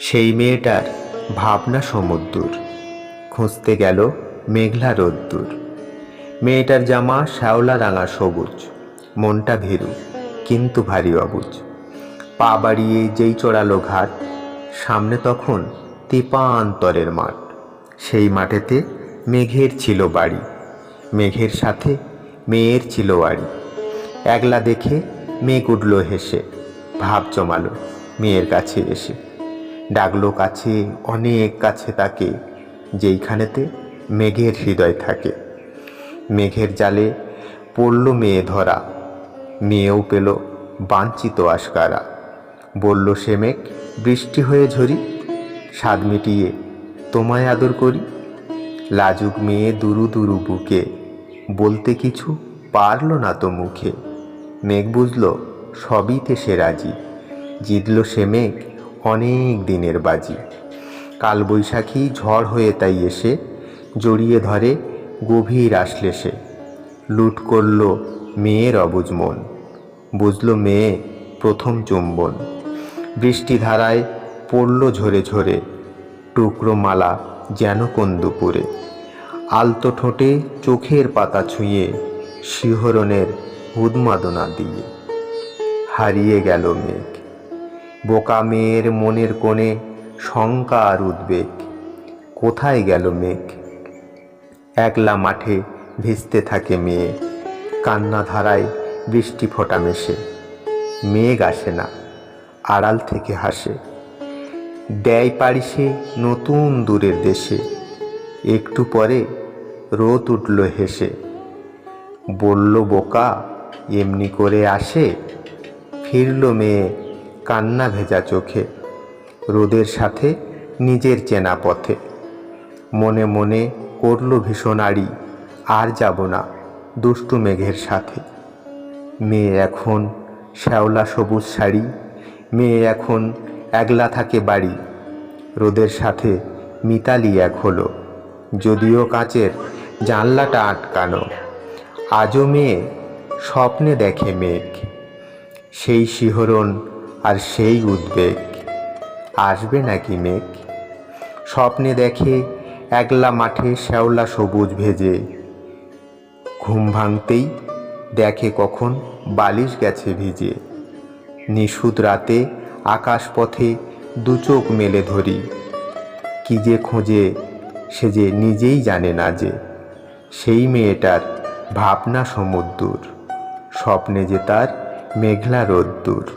সেই মেয়েটার ভাবনা সমুদ্র খুঁজতে গেল মেঘলা রোদ্দুর। মেয়েটার জামা শ্যাওলা রাঙা সবুজ, মনটা ভীরু, কিন্তু ভারী অবুজ। পা বাড়িয়ে যেই চড়ালো ঘাট, সামনে তখন তেপান্তরের মাঠ। সেই মাঠেতে মেঘের ছিল বাড়ি, মেঘের সাথে মেয়ের ছিল বাড়ি। একলা দেখে মেঘ উঠল হেসে, ভাব জমালো মেয়ের কাছে এসে। ডাকলো কাছে অনেক কাছে তাকে, যেইখানেতে মেঘের হৃদয় থাকে। মেঘের জালে পড়ল মেয়ে ধরা, মেয়েও পেল বাঞ্ছিত আশকারা। বলল, সে মেঘ, বৃষ্টি হয়ে ঝরি, স্বাদ মিটিয়ে তোমায় আদর করি। লাজুক মেয়ে দুরু দুরু বুকে, বলতে কিছু পারল না তো মুখে। মেঘ বুঝল সবইতে সে রাজি। জিতল সে মেঘ অনেক দিনের বাজি। কালবৈশাখী ঝড় হয়ে তাই এসে জড়িয়ে ধরে গভীর আসলে সে লুট করল মেয়ের অবুজ মন। বুঝল মেয়ে প্রথম চুম্বন। বৃষ্টি ধারায় পড়ল ঝরে ঝরে টুকরো মালা যেন কোন দুপুরে। আলতো ঠোঁটে চোখের পাতা ছুঁয়ে শিহরণের উন্মাদনা দিয়ে। হারিয়ে গেল মেঘ বোকা মেয়ের মনের কোণে শঙ্কা আর উদ্বেগ। কোথায় গেল মেঘ? একলা মাঠে ভিজতে থাকে মেয়ে। কান্না ধারায় বৃষ্টি ফোটা মেশে। মেঘ আসে না, আড়াল থেকে হাসে। দেয় পারি সে নতুন দূরের দেশে। একটু পরে রোদ উঠল হেসে। বলল, বোকা, এমনি করে আসে? ফিরল মেয়ে কান্না ভেজা চোখে, রোদের সাথে নিজের চেনা পথে। মনে মনে করল ভীষণ আড়ি, আর যাব না দুষ্টু মেঘের সাথে। মেয়ে এখন শ্যাওলা সবুজ শাড়ি, মেয়ে এখন একলা থাকে বাড়ি। রোদের সাথে মিতালি এক হলো, যদিও কাচের জানলাটা আটকানো। আজও মেয়ে স্বপ্নে দেখে মেঘ। সেই শিহরণ আর সেই উদ্বেগ। আসবে নাকি মেঘ? স্বপ্নে দেখে একলা মাঠে শ্যাওলা সবুজ ভেজে। ঘুম ভাঙতেই দেখে কখন বালিশ গেছে ভিজে। নিশুদ রাতে আকাশ পথে দু চোখ মেলে ধরি। কি যে খোঁজে সে যে নিজেই জানে না যে। সেই মেয়েটার ভাবনা সমুদ্র স্বপ্নে যে তার মেঘলা রোদ্দুর।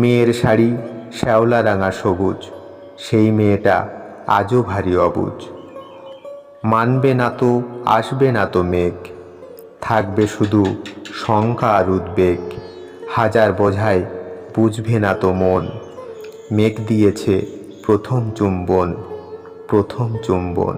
মেয়ের শাড়ি শ্যাওলা রাঙা সবুজ, সেই মেয়েটা আজও ভারী অবুজ। মানবে না তো, আসবে না তো মেঘ, থাকবে শুধু শঙ্কা আর উদ্বেগ, হাজার বোঝায় বুঝবে না তো মন। মেঘ দিয়েছে প্রথম চুম্বন প্রথম চুম্বন।